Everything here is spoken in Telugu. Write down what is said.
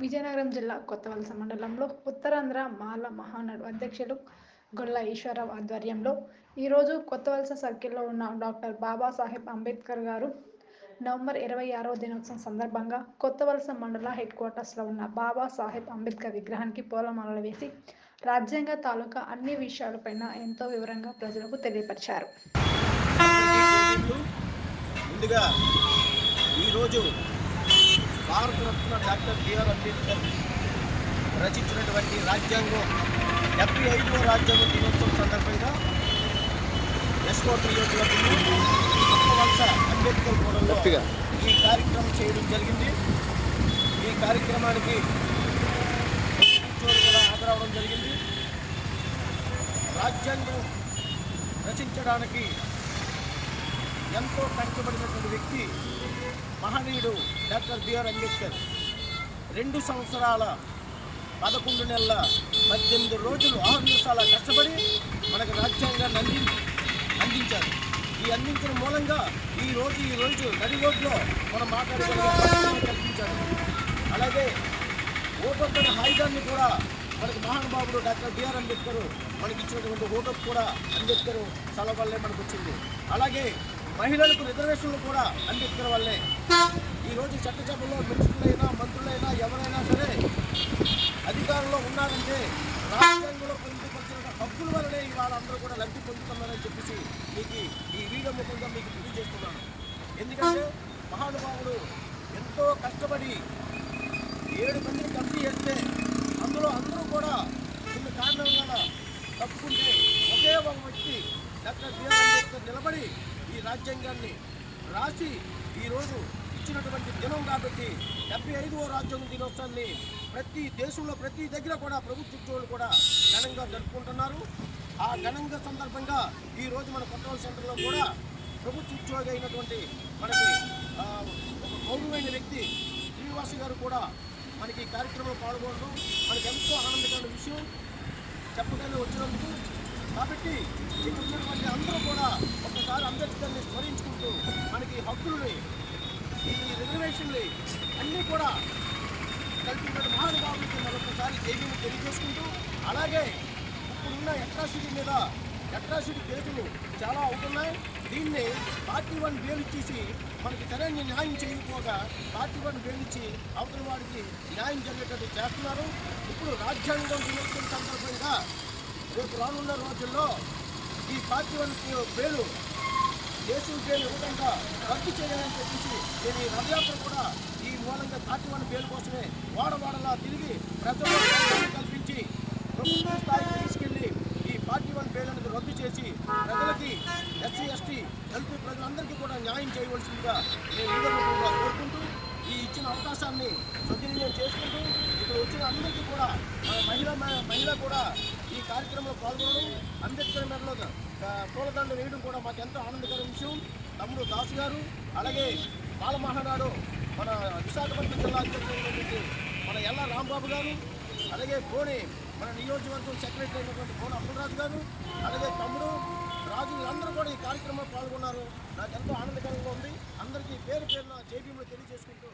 విజయనగరం జిల్లా కొత్తవలస మండలంలో ఉత్తరాంధ్ర మాల మహానాడు అధ్యక్షులు గొల్ల ఈశ్వరరావు ఆధ్వర్యంలో ఈరోజు కొత్తవలస సర్కిల్లో ఉన్న డాక్టర్ బాబాసాహెబ్ అంబేద్కర్ గారు నవంబర్ ఇరవై ఆరవ దినోత్సవం సందర్భంగా కొత్తవలస మండల హెడ్ క్వార్టర్స్లో ఉన్న బాబాసాహెబ్ అంబేద్కర్ విగ్రహానికి పూలమాలలు వేసి రాజ్యాంగ తాలూకా అన్ని విషయాలపైన ఎంతో వివరంగా ప్రజలకు తెలియపరిచారు. ముందుగా ఈరోజు భారతరత్న డాక్టర్ బిఆర్ అంబేద్కర్ రచించినటువంటి రాజ్యాంగం డెబ్బై ఐదవ రాజ్యాంగ దినోత్సవం సందర్భంగా ఎస్కోట్ నియోజకవర్గంలో వలస అంబేద్కర్ కూడల్లో ఈ కార్యక్రమం చేయడం జరిగింది. ఈ కార్యక్రమానికి కూడా హాజరవడం జరిగింది. రాజ్యాంగం రచించడానికి ఎంతో కష్టపడినటువంటి వ్యక్తి మహనీయుడు డాక్టర్ బిఆర్ అంబేద్కర్. రెండు సంవత్సరాల పదకొండు నెలల పద్దెనిమిది రోజులు ఆరు నిమిషాల కష్టపడి మనకు రాజ్యాంగాన్ని అంది అందించారు. ఈ అందించిన మూలంగా ఈ రోజు ఈ రోజు నడి రోడ్లో మనం మాట్లాడగలిగే కల్పించారు. అలాగే ఓటొక్కని హాయిదాన్ని కూడా మనకి మహానుభావుడు డాక్టర్ బిఆర్ అంబేద్కర్ మనకి ఇచ్చినటువంటి ఓటు కూడా అంబేద్కర్ చల వల్లే మనకు వచ్చింది అలాగే మహిళలకు రిజర్వేషన్లు కూడా అందించడం వల్లే ఈరోజు చట్టసభలో మినిస్టర్లైనా మంత్రులైనా ఎవరైనా సరే అధికారంలో ఉన్నారంటే రాజ్యాంగంలో పొందుపరిచిన హక్కుల వల్లనే ఇవాళ అందరూ కూడా లబ్ధి పొందుతున్నారని చెప్పేసి మీకు ఈ వీడియో ముఖంగా మీకు తెలియజేస్తున్నాను. ఎందుకంటే మహానుభావుడు ఎంతో కష్టపడి ఏడు మందిని కమిటీ చేస్తే అందులో అందరూ కూడా కొన్ని కారణం వల్ల తప్పుకుంటే ఒకే ఒక వ్యక్తి డాక్టర్ బిఆర్ అంబేద్కర్ నిలబడి ఈ రాజ్యాంగాన్ని రాసి ఈరోజు ఇచ్చినటువంటి దినం కాబట్టి డెబ్బై ఐదవ రాజ్యాంగ దినోత్సవాన్ని ప్రతి దేశంలో ప్రతి దగ్గర కూడా ప్రభుత్వ ఉద్యోగులు కూడా ఘనంగా జరుపుకుంటున్నారు. ఆ ఘనంగా సందర్భంగా ఈరోజు మన కంట్రోల్ సెంటర్లో కూడా ప్రభుత్వ ఉద్యోగి అయినటువంటి మనకి ఒక గౌరవమైన వ్యక్తి శ్రీనివాస్ గారు కూడా మనకి ఈ కార్యక్రమంలో పాల్గొనడం మనకి ఎంతో ఆనందకరమైన విషయం. చెప్పగానే వచ్చినందుకు కాబట్టి ఇక్కడ ఉన్నటువంటి అందరూ కూడా ఒకసారి అంబేద్కర్ని స్మరించుకుంటూ మనకి హక్కులని ఈ రిజర్వేషన్లు అన్నీ కూడా కల్పించిన మహానుభావులకి మరొకసారి జైలు తెలియజేసుకుంటూ అలాగే ఇప్పుడున్న అట్రాసిటీ మీద అట్రాసిటీ కేసులు చాలా అవుతున్నాయి. దీన్ని పార్టీ వన్ బేలు ఇచ్చేసి మనకి సరైన న్యాయం చేయకపోగా పార్టీ వన్ బేలు ఇచ్చి అవతల వాడికి న్యాయం జరిగేటట్టు చేస్తున్నారు. ఇప్పుడు రాజ్యాంగం దినోత్సవం సందర్భంగా రేపు రానున్న రోజుల్లో ఈ పార్టీ వన్ పేరు దేశం పేరు ఇవ్వకుండా రద్దు చేయాలని చెప్పేసి నేను ఈ రథయాత్ర కూడా ఈ మూలంగా పార్టీ వన్ పేరు కోసమే వాడవాడలా తిరిగి ప్రజల్లో కల్పించి ప్రభుత్వ స్థాయికి తీసుకెళ్ళి ఈ పార్టీ వన్ పేరు అనేది రద్దు చేసి ప్రజలకి ఎస్సీ ఎస్టీ దళిత ప్రజలందరికీ కూడా న్యాయం చేయవలసిందిగా నేను ఈ కోరుకుంటూ ఈ ఇచ్చిన అవకాశాన్ని సద్వినియోగం చేసుకుంటూ ఇక్కడ వచ్చిన అందరికీ కూడా మన మహిళ మహిళ కూడా ఈ కార్యక్రమంలో పాల్గొనడం అంబేద్కర్ మెడలో పూలదండ వేయడం కూడా మాకు ఎంతో ఆనందకర విషయం. తమ్ముడు దాసు గారు అలాగే బాలమహానాడు మన విశాఖపట్నం జిల్లా అధ్యక్షుడు మన ఎల్ల రాంబాబు గారు అలాగే కోని మన నియోజకవర్గం సెక్రటరీ అయినటువంటి కోన అప్పులరాజు గారు అలాగే తమ్ముడు రాజు వీళ్ళందరూ కూడా ఈ కార్యక్రమంలో పాల్గొన్నారు. నాకు ఎంతో ఆనందకరంగా ఉంది. అందరికీ పేరు పేరున జేబీలో తెలియజేసుకుంటూ